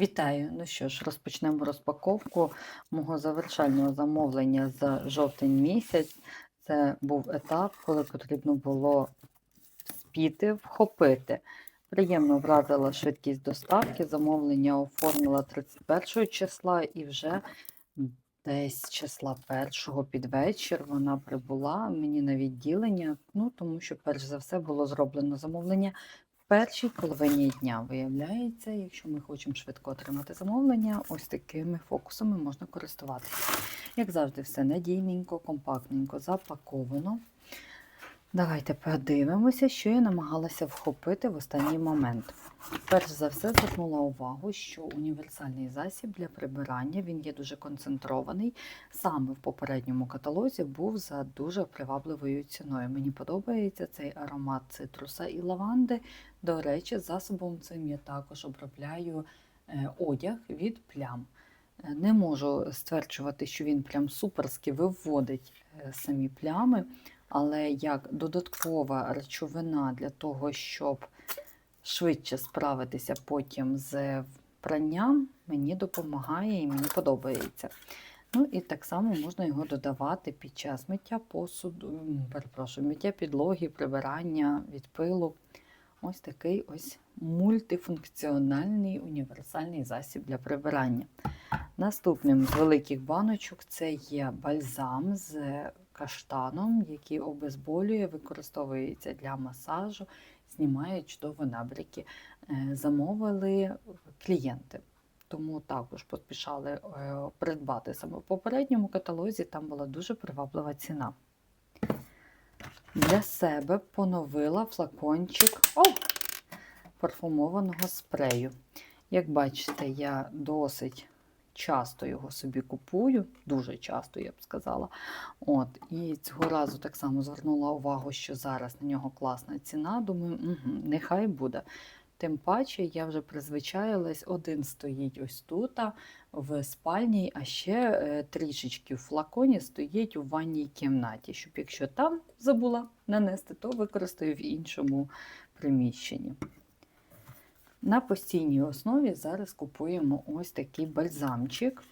Вітаю! Ну що ж, розпочнемо розпаковку мого завершального замовлення за жовтень місяць. Це був етап, коли потрібно було спіти, вхопити. Приємно вразила швидкість доставки. Замовлення оформила 31 числа і вже десь числа 1 під вечір вона прибула мені на відділення, ну тому що, перш за все, було зроблено замовлення першій половині дня. Виявляється, якщо ми хочемо швидко отримати замовлення, ось такими фокусами можна користуватися. Як завжди, все надійненько, компактненько запаковано. Давайте подивимося, що я намагалася вхопити в останній момент. Перш за все, звернула увагу, що універсальний засіб для прибирання він є дуже концентрований. Саме в попередньому каталозі був за дуже привабливою ціною. Мені подобається цей аромат цитруса і лаванди. До речі, засобом цим я також обробляю е, одяг від плям. Е, Не можу стверджувати, що він прям суперськи виводить е, самі плями, але як додаткова речовина для того, щоб швидше справитися потім з пранням, мені допомагає і мені подобається. Ну і так само можна його додавати під час миття посуду, перепрошую, миття підлоги, прибирання від пилу. Ось такий ось мультифункціональний універсальний засіб для прибирання. Наступним з великих баночок це є бальзам з каштаном, який обезболює, використовується для масажу, знімає чудово набряки. Е, Замовили клієнти. Тому також поспішали е, придбати саме в попередньому каталозі, там була дуже приваблива ціна. Для себе поновила флакончик о, парфумованого спрею. Як бачите, я досить часто його собі купую, дуже часто, я б сказала. От, І цього разу так само звернула увагу, що зараз на нього класна ціна. Думаю, угу, нехай буде. Тим паче я вже призвичаїлась, один стоїть ось тут, в спальні, а ще е, трішечки в флаконі стоїть у ванній кімнаті, щоб якщо там забула нанести, то використаю в іншому приміщенні. На постійній основі зараз купуємо ось такий бальзамчик.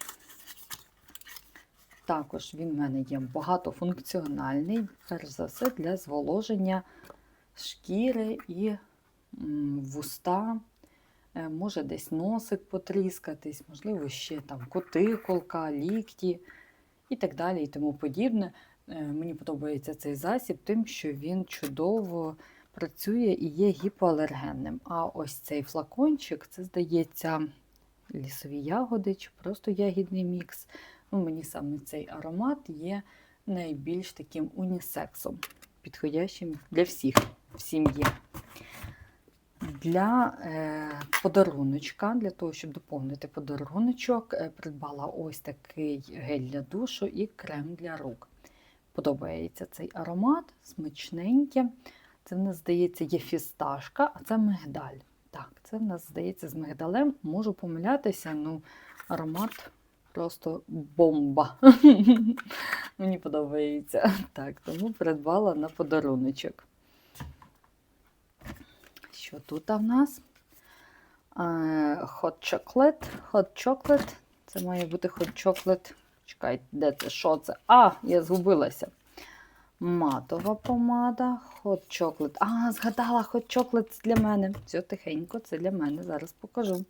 Також він в мене є багатофункціональний, перш за все, для зволоження шкіри і вуста. Е, Може десь носик потріскатись, можливо, ще там котиколка, лікті і так далі, і тому подібне. Е, Мені подобається цей засіб, тим, що він чудово працює і є гіпоалергенним. А ось цей флакончик, це, здається, лісові ягоди чи просто ягідний мікс. Ну, мені саме цей аромат є найбільш таким унісексом, підходящим для всіх в сім'ї. Для е, подаруночка, для того, щоб доповнити подаруночок, е, придбала ось такий гель для душу і крем для рук. Подобається цей аромат, смачненьке. Це в нас, здається, є фісташка, а це мигдаль. Так, це в нас, здається, з мигдалем. Можу помилятися, ну аромат просто бомба. Мені подобається. Так, тому придбала на подаруночок. Що тут в нас? Hot chocolate. Hot chocolate. Це має бути hot chocolate. Чекайте, де це? Що це? А, я згубилася. Матова помада, hot chocolate. А, згадала, chocolate це для мене. Все тихенько, це для мене. Зараз покажу.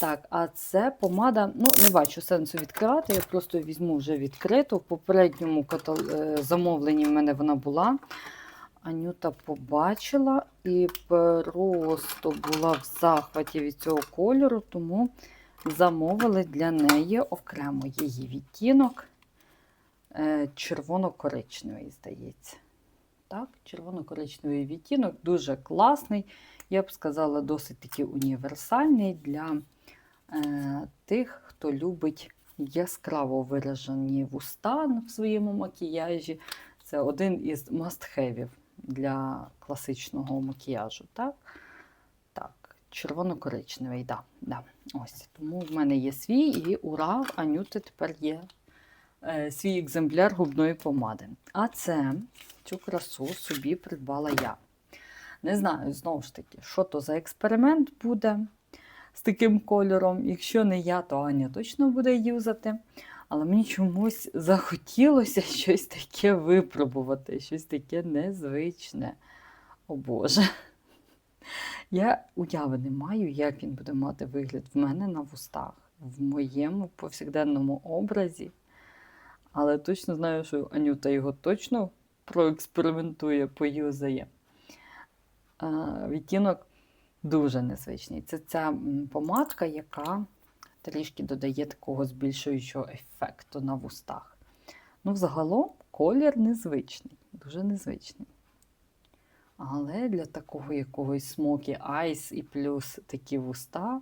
Так, а це помада. Ну, не бачу сенсу відкривати. Я просто візьму вже відкриту. В попередньому катал... е, замовленні в мене вона була. Анюта побачила і просто була в захваті від цього кольору, тому замовили для неї окремо її відтінок червоно-коричневий, здається. Так, червоно-коричневий відтінок дуже класний, я б сказала, досить таки універсальний для е, тих, хто любить яскраво виражені вуста в своєму макіяжі. Це один із must-have для класичного макіяжу. Так, так червоно-коричневий, да, да. Ось. Тому в мене є свій, і ура, Анюти тепер є е, свій екземпляр губної помади. А це цю красу собі придбала я. Не знаю, знову ж таки, що то за експеримент буде. з таким кольором. Якщо не я, то Аня точно буде юзати. Але мені чомусь захотілося щось таке випробувати, щось таке незвичне. О Боже. Я уяви не маю, як він буде мати вигляд в мене на вустах, в моєму повсякденному образі. Але точно знаю, що Анюта його точно проекспериментує, поюзає. Відтінок дуже незвичний. Це ця помадка, яка трішки додає такого збільшуючого ефекту на вустах. Ну, взагалом, колір незвичний, дуже незвичний. Але для такого якогось смокі айс і плюс такі вуста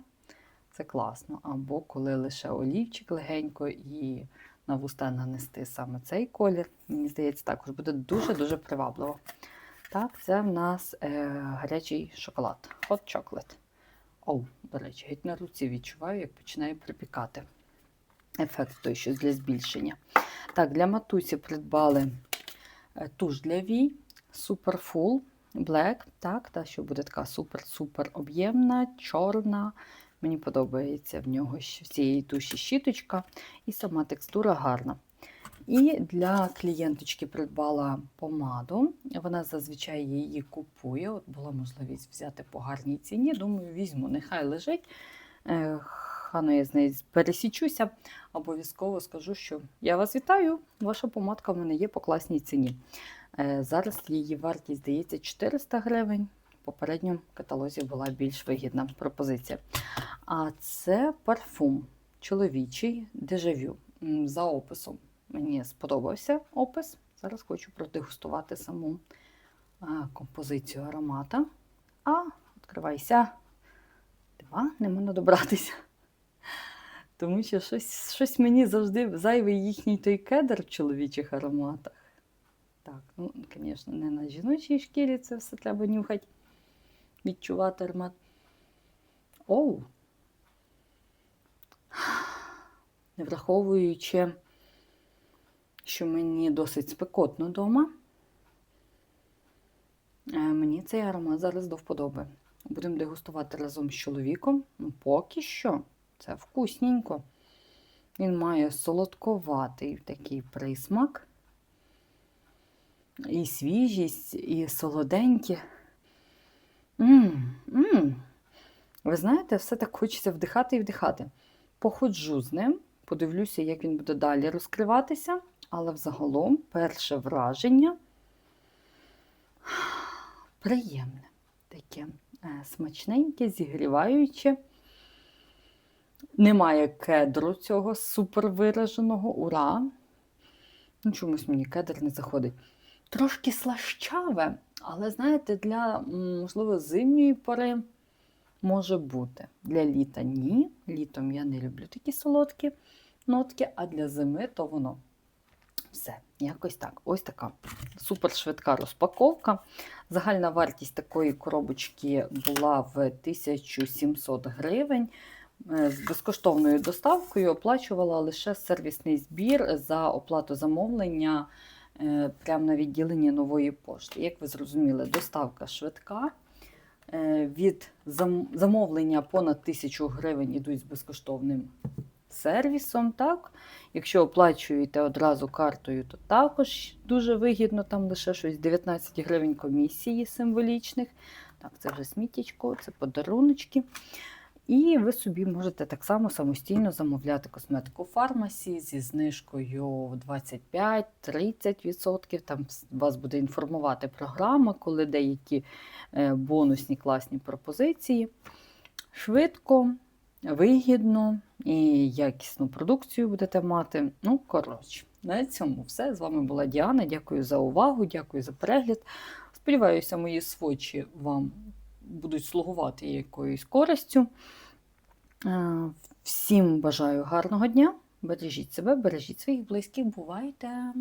це класно. Або коли лише олівчик легенько і на вуста нанести саме цей колір, мені здається, також буде дуже-дуже привабливо. Так, це в нас е, гарячий шоколад. Hot chocolate. Оу, до речі, геть на руці відчуваю, як починає припікати. Ефект той, що для збільшення. Так, для матусі придбали е, туш для вій, Super Full Black. Так, та що буде така супер-супер об'ємна, чорна. Мені подобається в нього в цієї туші щіточка, і сама текстура гарна. І для клієнточки придбала помаду. Вона зазвичай її купує. От була можливість взяти по гарній ціні. Думаю, візьму, нехай лежить. Е, Хано я з нею пересічуся. Обов'язково скажу, що я вас вітаю. Ваша помадка в мене є по класній ціні. Е, Зараз її вартість здається 400 гривень. Попередньому каталозі була більш вигідна пропозиція. А це парфум чоловічий дежавю. За описом мені сподобався опис. Зараз хочу продегустувати саму композицію аромата. А, відкривайся. Два, не можна добратися. Тому що щось, щось мені завжди зайвий їхній той кедр в чоловічих ароматах. Так, ну, звісно, не на жіночій шкірі це все треба нюхати, відчувати аромат. Оу! Не враховуючи, що мені досить спекотно вдома, е, мені цей аромат зараз до вподоби. Будемо дегустувати разом з чоловіком. Ну, поки що це вкусненько. Він має солодковатий такий присмак, і свіжість, і солоденьке. М, м. Ви знаєте, все так хочеться вдихати і вдихати. Походжу з ним, подивлюся, як він буде далі розкриватися, але взагалом перше враження приємне, таке е, смачненьке, зігріваюче. Немає кедру цього супервираженого, ура! Ну, чомусь мені кедр не заходить. Трошки слащаве, але, знаєте, для, можливо, зимньої пори може бути. Для літа ні. Літом я не люблю такі солодкі нотки, а для зими то воно. Все, якось так. Ось така супершвидка розпаковка. Загальна вартість такої коробочки була в 1700 гривень. Е, З безкоштовною доставкою оплачувала лише сервісний збір за оплату замовлення прямо на відділенні нової пошти. Як ви зрозуміли, доставка швидка. Е, Від замовлення понад 1000 гривень йдуть з безкоштовним сервісом. Так? Якщо оплачуєте одразу картою, то також дуже вигідно, там лише щось 19 гривень комісії символічних. Так, це вже сміттячко, це подаруночки. І ви собі можете так само самостійно замовляти косметику в фармасі зі знижкою в 25-30%. Там вас буде інформувати програма, коли деякі е, бонусні класні пропозиції. Швидко, вигідно і якісну продукцію будете мати. Ну, коротше, на цьому все. З вами була Діана. Дякую за увагу, дякую за перегляд. Сподіваюся, мої свочі вам будуть слугувати якоюсь користю. Е, Всім бажаю гарного дня. Бережіть себе, бережіть своїх близьких. Бувайте!